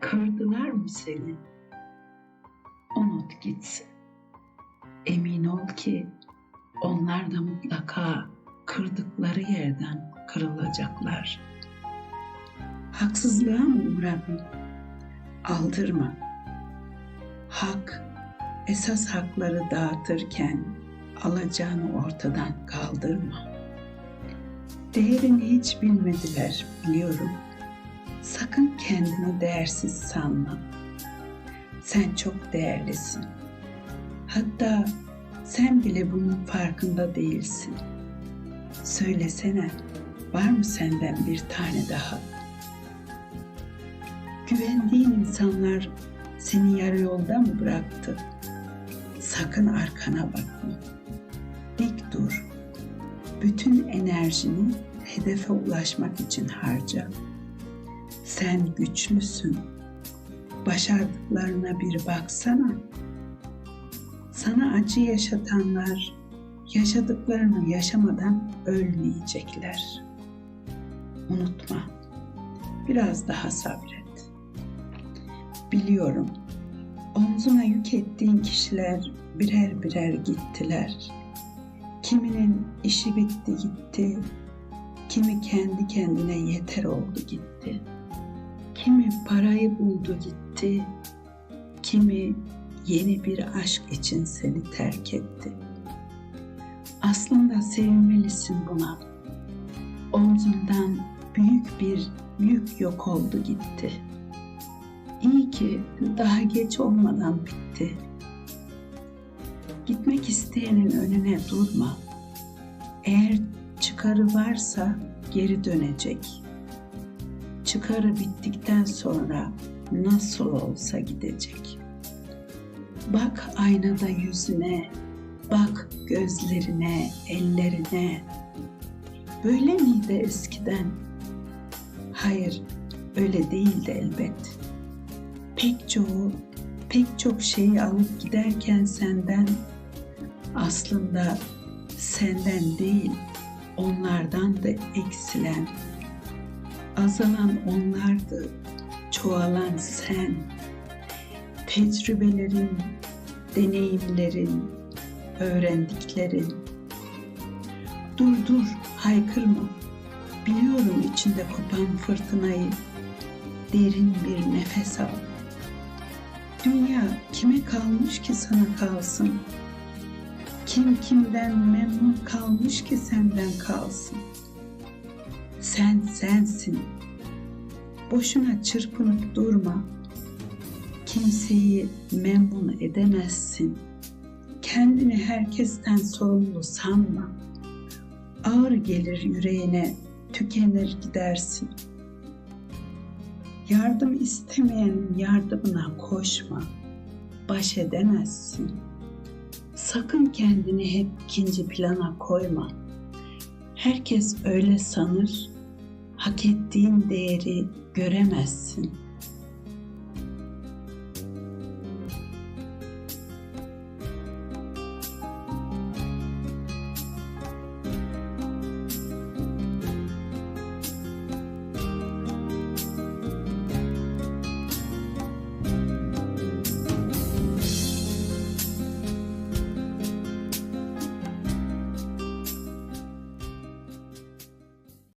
Kırdılar mı seni? Unut gitsin. Emin ol ki onlar da mutlaka kırdıkları yerden kırılacaklar. Haksızlığa mı uğradın? Aldırma. Hak esas hakları dağıtırken alacağını ortadan kaldırma. Değerini hiç bilmediler biliyorum. Sakın kendini değersiz sanma. Sen çok değerlisin. Hatta sen bile bunun farkında değilsin. Söylesene, var mı senden bir tane daha? Güvendiğin insanlar seni yarı yolda mı bıraktı? Sakın arkana bakma. Dik dur. Bütün enerjini hedefe ulaşmak için harca. Sen güçlüsün. Başardıklarına bir baksana. Sana acı yaşatanlar yaşadıklarını yaşamadan ölmeyecekler. Unutma. Biraz daha sabret. Biliyorum. Omzuna yük ettiğin kişiler birer birer gittiler. Kiminin işi bitti gitti. Kimi kendi kendine yeter oldu gitti. Kimi parayı buldu gitti. Kimi yeni bir aşk için seni terk etti. Aslında sevinmelisin buna. Omzundan büyük bir yük yok oldu gitti. İyi ki daha geç olmadan bitti. Gitmek isteyenin önüne durma. Eğer çıkarı varsa geri dönecek. Çıkarı bittikten sonra nasıl olsa gidecek. Bak aynada yüzüne, bak gözlerine, ellerine. Böyle miydi eskiden? Hayır, öyle değildi elbet. Pek çoğu, pek çok şeyi alıp giderken senden aslında senden değil, onlardan da eksilen, azalan onlardı, çoğalan sen. Tecrübelerin, deneyimlerin, öğrendiklerin. Dur dur, haykırma. Biliyorum içinde kopan fırtınayı. Derin bir nefes al. Dünya kime kalmış ki sana kalsın? Kim kimden memnun kalmış ki senden kalsın? Sen sensin. Boşuna çırpınıp durma. Kimseyi memnun edemezsin. Kendini herkesten sorumlu sanma. Ağır gelir yüreğine, tükenir gidersin. Yardım istemeyenin yardımına koşma. Baş edemezsin. Sakın kendini hep ikinci plana koyma. Herkes öyle sanır, hak ettiğin değeri göremezsin.''